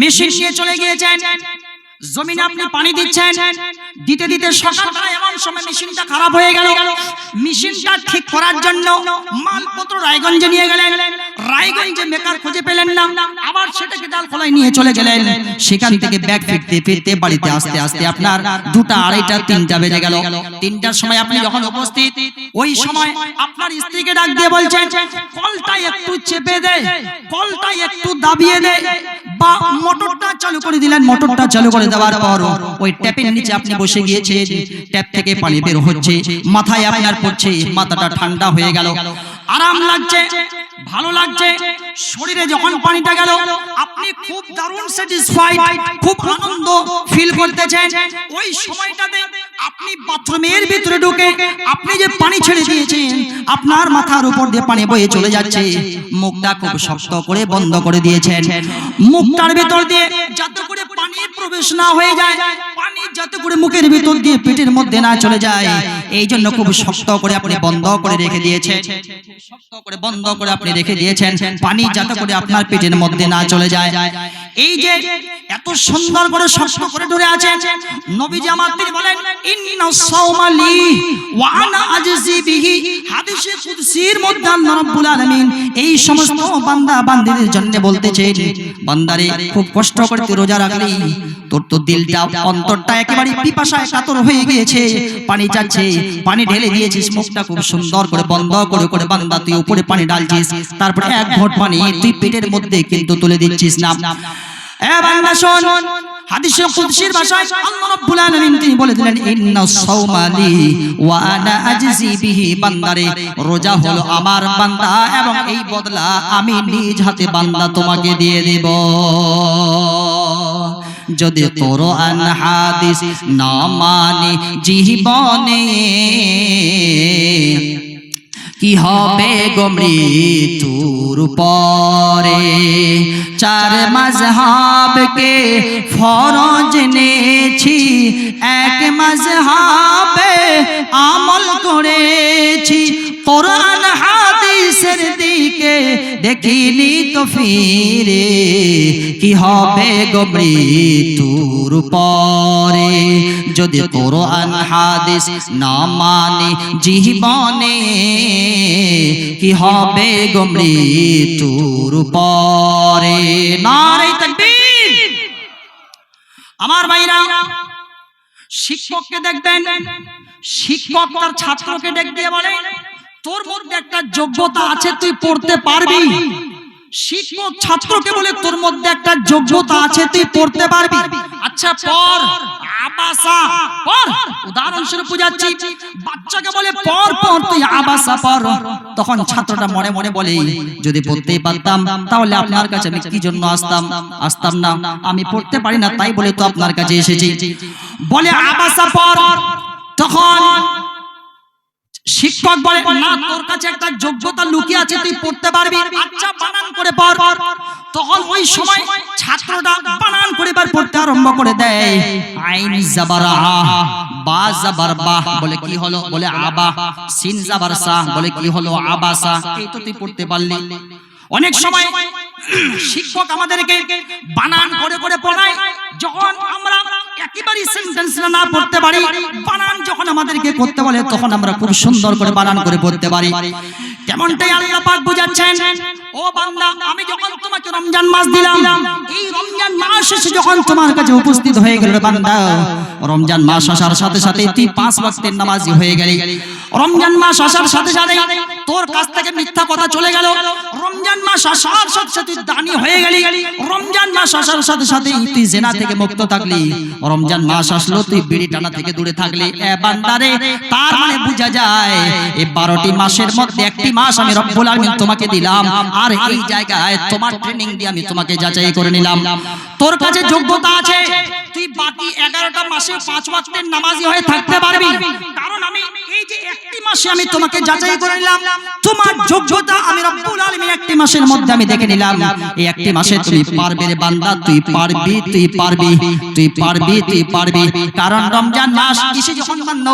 Machine নিয়ে চলে গিয়েছেন। জমিনে আপনি পানি দিচ্ছেন। দিতে দিতে সকালবেলা এমন সময় মেশিনটা খারাপ হয়ে গেল। মেশিনটা ঠিক করার জন্য মালপত্র রায়গঞ্জে নিয়ে গেলেন। রায়গঞ্জে মেকার খুঁজে পেলেন না। আবার সেটাকে ডাল খোলায় নিয়ে চলে গেলেন। সেখান থেকে ব্যাগ ফিরতে ফিরতে বাড়িতে আসতে আসতে আপনার দুটা আড়াইটা, তিনটা বেজে গেল। তিনটার সময় আপনি যখন উপস্থিত, ওই সময় আপনার স্ত্রীকে ডাক দিয়ে বলছেন, কলটা একটু চেপে দে, কলটা একটু দাবিয়ে দে। বা মোটরটা চালু করে দিলেন। মোটরটা চালু করে দেওয়ার পর ওই ট্যাপের নিচে আপনি বসে গিয়েছেন। ট্যাপ থেকে পানি বের হচ্ছে। মাথায় আপনার পড়ছে। মাথাটা ঠান্ডা হয়ে গেল। আরাম লাগছে। ভালো লাগছে। শরীরে যখন পানিটা গেল, আপনি খুব দারুণ স্যাটিসফাইড খুব আনন্দ ফিল করতেছেন। ওই সময়টাতে আপনি বাথরুমের ভিতরে ঢুকে আপনি যে পানি ছেড়ে দিয়েছেন আপনার মাথার উপর দিয়ে পানি বয়ে চলে যাচ্ছে মুখটা খুব শক্ত করে বন্ধ করে দিয়েছেন। মুখটার ভিতর দিয়ে যাতে করে পানি প্রবেশ না হয়ে যায় পানি যাতে করে মুখের ভিতর দিয়ে পেটের মধ্যে না চলে যায় এই জন্য খুব শক্ত করে আপনি বন্ধ করে রেখে দিয়েছেন। শক্ত করে বন্ধ করে আপনি রেখে দিয়েছেন। পানি যাতে করে আপনার পেটের মধ্যে না চলে যায়। এই যে এত সুন্দর করে শক্ত করে ধরে আছেন নবীজি আমার তিনি বলেন, ইন্না সাওমালি ওয়া আনা আজজি বিহি হাদিসে কুদসির মধ্যে আল্লাহ রাব্বুল আলামিন এই সমস্ত বান্দা বান্দিদের জন্য বলতেছেন, বান্দারে, খুব কষ্ট করে তুই রোজা রাখলি, তোর তো দিলটা, অন্তরটা একেবারে পিপাসায় কাতর হয়ে গিয়েছে, পানি চাচ্ছে, পানি ঢেলে দিয়েছিস, মুখটা খুব সুন্দর করে বন্ধ করে করে বান্দা তুই উপরে পানি ঢালছিস, তারপরে এক ঘট পানি তুই পেটের মধ্যে কিন্তু তুলে দিচ্ছিস না। রোজা হলো আমার বান্দা এবং এই বদলা আমি নিজ হাতে বান্দা তোমাকে দিয়ে দেব। যদি কোরআন, হাদিস না মানে জীবনে কি হবে গো মৃত্যুর পরে? চার মাঝহাবকে ফরজ নেছি, এক মাঝহাবে আমল করেছি। কোরআন হা দেখিনি তো ফিরে, কি হবে গো মৃত্যুর পরে? যদি কোরআন, হাদিস না মানে জীবনে, কি হবে গো মৃত্যুর পরে? নারে আমার ভাইরা, শিক্ষককে দেখবেন, শিক্ষক তার ছাত্রকে দিয়ে বলে তোর মধ্যে একটা যোগ্যতা আছে, তুই পড়তে পারবি। শিক্ষক, ছাত্রকে বলে তোর মধ্যে একটা যোগ্যতা আছে, তুই পড়তে পারবি। আচ্ছা পর আবাসা পর উদাহরণস্বরূপ বুঝাচ্ছি, বাচ্চাকে বলে পর পর তুই আবাসা পর তখন ছাত্রটা মনে মনে বলে, যদি পড়তেই পারতাম, তাহলে আপনার কাছে আমি কি জন্য আসতাম? আসতাম না, আমি পড়তে পারি না, তাই বলে তো আপনার কাছে এসেছি। বলে, আবাসা পর তখন শিক্ষক বলে না তোর কাছে একটা যোগ্যতা লুকিয়ে আছে তুই পড়তে পারবি। আচ্ছা বানান করে পড় তখন ওই সময় ছাত্রটা বানান করে বার পড়তে আরম্ভ করে দেয়। আইন জাবারা বা জাবার বাহ বলে কি হলো? বলে আবা সিন জাবার সাহ বলে কি হলো? আবাসা এই তো তুই পড়তে পারলি। অনেক সময় শিক্ষক আমাদেরকে বানান করে করে পড়ায়। সেন্টেন্স না পড়তে পারি। বানান যখন আমাদেরকে করতে বলে, তখন আমরা খুব সুন্দর করে বানান করে পড়তে পারি। কেমনটাই আল্লাহ পাক বুঝাচ্ছেন, ও বান্দা, আমি যখন তোমাকে রমজান মাস দিলাম, এই রমজান মাস এসে যখন তোমার কাছে উপস্থিত হয়ে গেল বান্দা, রমজান মাস আসার সাথে সাথে তুই পাঁচ ওয়াক্তের নামাজি হয়ে গেলি। রমজান মাস আসার সাথে সাথে তোর কাছ থেকে মিথ্যা কথা চলে গেল। রমজান মাস আসার সাথে সাথে দানি হয়ে গেলি। রমজান মাস আসার সাথে সাথে তুই জেনা থেকে মুক্ত থাকলি। রমজান মাস আসলো, তুই বিড়ি টানা থেকে দূরে থাকলি। এ বান্দারে তার মানে বোঝা যায় এই বারোটি মাসের মধ্যে একটি মাস আমি রব্বুল আলামিন তোমাকে দিলাম, আর এই জায়গায় তোমার ট্রেনিং দিয়ে আমি তোমাকে যাচাই করে নিলাম। তোর কাছে যোগ্যতা আছে, তুই বাকি এগারোটা মাসে পাঁচ ওয়াক্তের নামাজি হয়ে থাকতে পারবি। কারণ আমি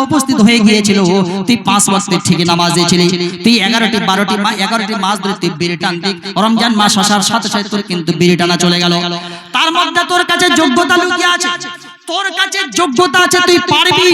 উপস্থিত হয়ে গিয়েছিল, তুই পাঁচ ওয়াক্তের ঠিক নামাজে ছিলি, তুই এগারোটি, বারোটি মা এগারোটি মাস ধরে তুই টানতি রমজান মাস আসার সাথে সাথে তোর কিন্তু বিড়ি টানা চলে গেল। তার মধ্যে তোর কাছে যোগ্যতা লুকিয়ে আছে। তোর কাছে যোগ্যতা আছে, তুই পারবি।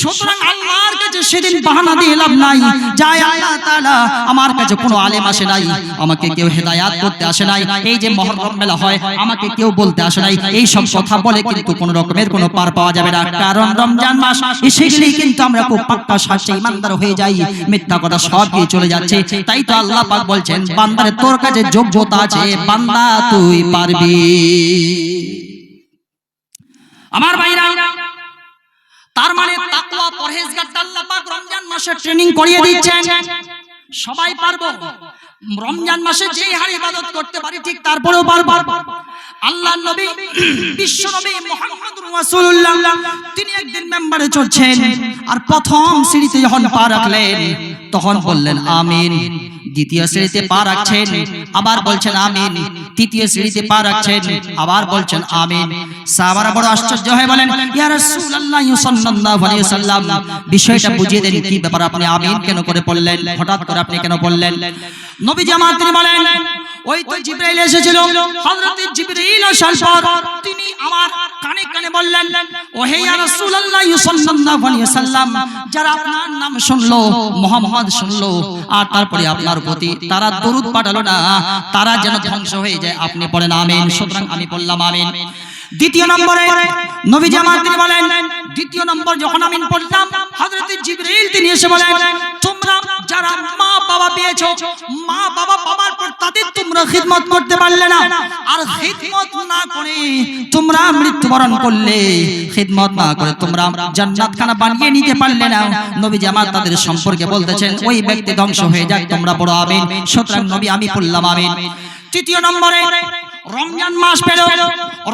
সুতরাং আল্লাহর কাছে সেদিন বাহানা দিয়ে লাভ নাই। যাই আল্লাহ তাআলা, আমার কাছে কোনো আলেম আসে নাই। আমাকে কেউ হেদায়াত করতে আসে নাই। এই যে মহরম মেলা হয়, আমাকে কেউ বলতে আসে নাই। এই সব কথা বলে কিন্তু কোন রকমের কোনো পার পাওয়া যাবে না। কারণ রমজান মাস এসে গেলেই কিন্তু আমরা খুব পাক্কা সাচে ইমানদার হয়ে যাই। মিথ্যা কথা সব দিয়ে চলে যাচ্ছে। তাই তো আল্লাহ পাক বলছেন, বান্দারে তোর কাছে যোগ্যতা আছে। বান্দা, তুই পারবি। আমার ভাইরা, তার মানে তাকওয়া পরহেজগারটা আল্লাহ পাক রমজান মাসে ট্রেনিং করিয়ে দিচ্ছেন। সবাই পারব। রমজান মাসে যেই হারে ইবাদত করতে পারি, ঠিক তারপরেও পারব। আল্লাহ নবী, বিশ্ব নবী মুহাম্মদুর রাসূলুল্লাহ, তিনি একদিন মেম্বারে চড়ছেন আর প্রথম সিঁড়িতে যখন পা রাখলেন তখন বললেন, আমিন। দ্বিতীয় শ্রেণীতে পা রাখছেন, আবার বলছেন, আমিন। তৃতীয় শ্রেণীতে পা রাখছেন, আবার বলছেন, আমিন। সাহাবারা বড় আশ্চর্য হয়ে বলেন, ইয়া রাসূলুল্লাহ সাল্লাল্লাহু আলাইহি ওয়াসাল্লাম, বিষয়টা বুঝিয়ে দেন কি ব্যাপার? আপনি আমিন কেন করে বললেন হঠাৎ করে আপনি কেন বললেন নবীজি আমার তিনি বলেন ওই তো জিব্রাইল এসেছিল, হযরত জিব্রাইল আসার পর তিনি আমার কানে কানে বললেন ও হে ইয়া রাসূলুল্লাহ সাল্লাল্লাহু আলাইহি ওয়াসাল্লাম, যারা আপনার নাম শুনলো, মুহাম্মদ শুনলো, আর তারপরে আপনার প্রতি তারা দরুদ পাঠালো না, তারা যেন ধ্বংস হয়ে যায়, আপনি পড়েন আমিন, সুতরাং আমি বললাম আমিন। দ্বিতীয় নম্বরে নবী আমার তিনি বলেন, দ্বিতীয় নম্বর যখন আমিন পড়লাম হযরত জিবরিল তিনি এসে বলেন, তোমরা যারা মা বাবা পেয়েছ মা বাবা পাওয়ার পর তাদের তোমরা খিদমত করতে পারলে না। আর খিদমত না করে তোমরা মৃত্যুবরণ করলে, খিদমত না করে তোমরা জান্নাত খানা বানিয়ে নিতে পারলে না। নবীজি আমার তাদের সম্পর্কে বলতেছেন, ওই ব্যক্তি ধ্বংস হয়ে যাক, তোমরা বড় আমিন। সুতরাং নবী, আমি পড়লাম আমিন। তৃতীয় নম্বরে রমজান মাস পেল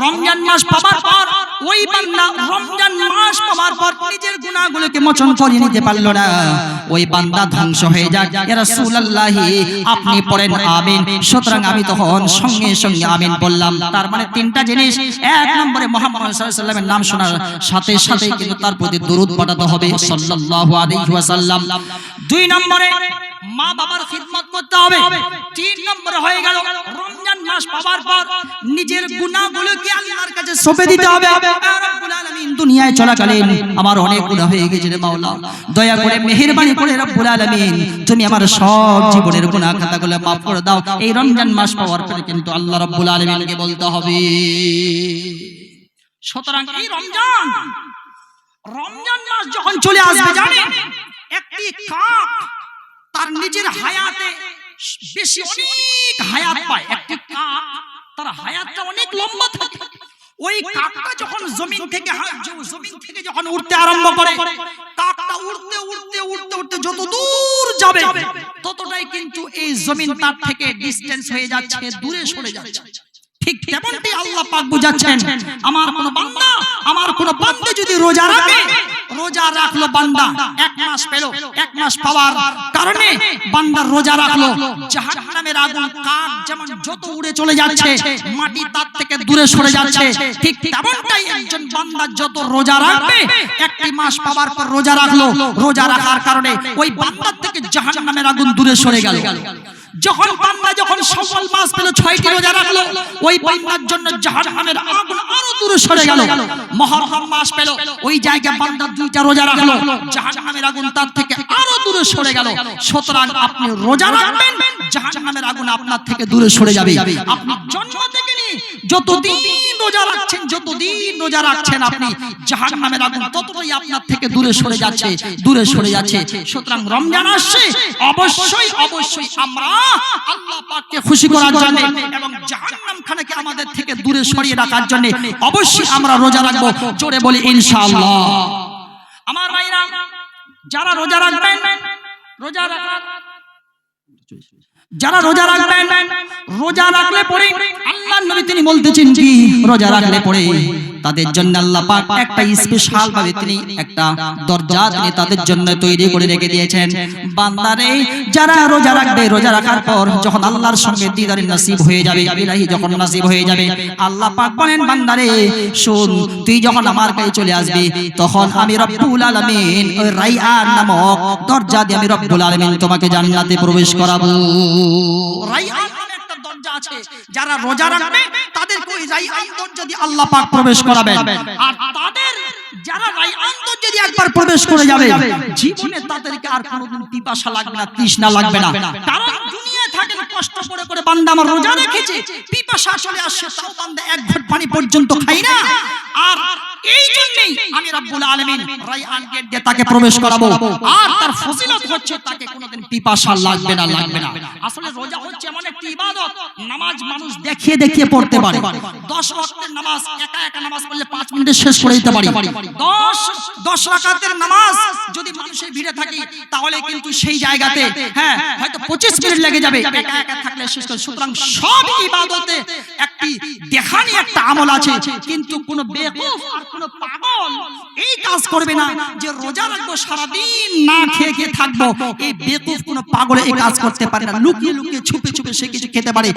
রমজান মাস পাবার পর ওই বান্দা রমজান মাস পাবার পর নিজের গুনাহগুলোকে মোচন করে নিতে পারল না। ওই বান্দা ধ্বংস হয়ে যাক। ইয়া রাসূলুল্লাহ, আপনি পড়েন, আমিন। সুতরাং আমি তখন সঙ্গে সঙ্গে আমিন বললাম। তার মানে তিনটা জিনিস। এক নম্বরে মুহাম্মদ সাল্লাল্লাহু আলাইহি ওয়াসাল্লামের নাম শোনার সাথে সাথে কিন্তু তার প্রতি দরুদ পাঠাতে হবে, সাল্লাল্লাহু আলাইহি ওয়াসাল্লাম। দুই নম্বরে মা বাবার খিদমত করতে হবে। তিন নম্বরে হয়ে গেল। রমজান মাস পাওয়ার পর নিজের গুনাহগুলোকে আল্লাহর কাছে সঁপে দিতে হবে। রব্বুল আলামিন দুনিয়ায় চলাকালীন আমার অনেক গুনাহ হয়ে গেছে রে মাওলা। দয়া করে মেহেরবানি করে রব্বুল আলামিন, তুমি আমার সব জীবনের গুনাহ খাতাগুলো মাফ করে দাও। এই রমজান মাস পাওয়ার পরে কিন্তু আল্লাহ রব্বুল আলামিনকে বলতে হবে। সুতরাং এই রমজান রমজান মাস যখন চলে আসবে জানেন, একটি কাক তার নিজের হায়াতে বেশি অনেক হায়াত পায়। একটি কাক তার হায়াতটা অনেক লম্বা থাকে। ওই কাকটা যখন জমিন থেকে জমিন থেকে যখন উঠতে আরম্ভ করে কাকটা উড়তে উড়তে উড়তে উড়তে যত দূর যাবে, ততটাই কিন্তু এই জমিন তার থেকে ডিসটেন্স হয়ে যাচ্ছে, দূরে সরে যাচ্ছে। ঠিক তেমনটি আল্লাহ পাক বুঝাচ্ছেন, আমার কোন বান্দা, আমার কোন বান্দা যদি রোজা রাখে রোজা রাখল বান্দা। এক মাস পেল, এক মাস পাওয়ার কারণে বান্দার রোজা রাখল। জাহান্নামের আগুন কাক যেমন যত উড়ে চলে যাচ্ছে, মাটি তার থেকে দূরে সরে যাচ্ছে, ঠিক তেমনটাই একজন বান্দা যত রোজা রাখবে, একটি মাস পাওয়ার পর রোজা রাখল। রোজা রাখার কারণে ওই বান্দার থেকে জাহান্নামের আগুন দূরে সরে গেল। যখন যখন সফল মাস পেল রাখল, ওই বান্দার জন্য আগুন আরও দূরে সরে গেল। মহরম মাস পেল, ওই দুইটা রোজা রাখল, জাহান্নামের আগুন তার থেকে আরও দূরে সরে গেল। সুতরাং আপনি রোজা রাখবেন আগুন আপনার থেকে দূরে সরে যাবে। আপনি জন্ম থেকে নিয়ে যতদিন রোজা রাখছেন, যতদিন রোজা রাখছেন আপনি, জাহান্নামের আগুন ততটাই আপনার থেকে দূরে সরে যাচ্ছে, দূরে সরে যাচ্ছে। সুতরাং রমজান আসছে, অবশ্যই অবশ্যই আমরা আল্লাহ পাককে খুশি করার জন্য এবং জাহান্নাম খানাকে আমাদের থেকে দূরে সরিয়ে রাখার জন্য অবশ্যই আমরা রোজা রাখব। জোরে বলি, ইনশাআল্লাহ। আমার ভাইরা, যারা রোজা রাখবেন, রোজা রাখার যারা রোজা রাখবেন রোজা রাখলে পরে আল্লাহ নবী তিনি বলতেছেন কি? রোজা রাখলে পরে তাদের জন্য আল্লাহ পাক একটা স্পেশাল ভাবে তিনি একটা দরজা তিনি তাদের জন্য তৈরি করে রেখে দিয়েছেন। বান্দারে, যারা রোজা রাখবে, রোজা রাখার পর যখন আল্লাহর সঙ্গে দিদারে নসিব হয়ে যাবে, ইলাহি যখন নসিব হয়ে যাবে, আল্লাহ পাক বলেন, বান্দারে, শুন, তুই যখন আমার কাছে চলে আসবি, তখন আমি রব্বুল আলামিন ওই রাইয়ান নামক দরজা দিয়ে আমি রব্বুল আলামিন তোমাকে জান্নাতে প্রবেশ করাবো। রাইয়ান আছে যারা রোজা রাখবে তাদের কই রাইয়ান দিয়ে আল্লাহ পাক প্রবেশ করাবেন। আর তাদের যারা রাইয়ান দিয়ে একবার প্রবেশ করে যাবে জীবনে তাদেরকে আর কোনোদিন পিপাসা লাগবে না তৃষ্ণা লাগবে না। কারণ দুনিয়া থাকে কষ্ট করে করে বান্দা আমার রোজা রেখেছে পিপাসা আসলে আসছে তাও বান্দা এক ঘট পানি পর্যন্ত খাই না। জন্যই আমি রব্বুল আলামিন রাইয়ান গেট দিয়ে তাকে প্রবেশ করাবো। আর তার ফজিলত হচ্ছে তাকে কোনোদিন পিপাসা লাগবে না লাগবে না আসলে রোজা হচ্ছে এমন একটি ইবাদত। নামাজ মানুষ দেখিয়ে দেখিয়ে পড়তে পারে। দশ ওয়াক্তের নামাজ একা একা নামাজ পড়লে পাঁচ মিনিটে শেষ করে দিতে পারি। দশ দশ রাকাতের নামাজ যদি মানুষের ভিড়ে থাকি তাহলে কিন্তু সেই জায়গাতে হ্যাঁ হয়তো পঁচিশ মিনিট লেগে যাবে। একা একা থাকলে শেষ করে। সুতরাং সব ইবাদতে একটি দেখানি একটা আমল আছে কিন্তু কোন বেকুফ আর কোন পাগল। এই কাজ করবে না যে রোজা রাখব, সারাদিন না খেয়ে খেয়ে থাকব। এই বেকুফ কোনো পাগলে এই কাজ করতে পারে না। লুকিয়ে লুকিয়ে ছুপে ছুপে সে কিছু খেতে পারে।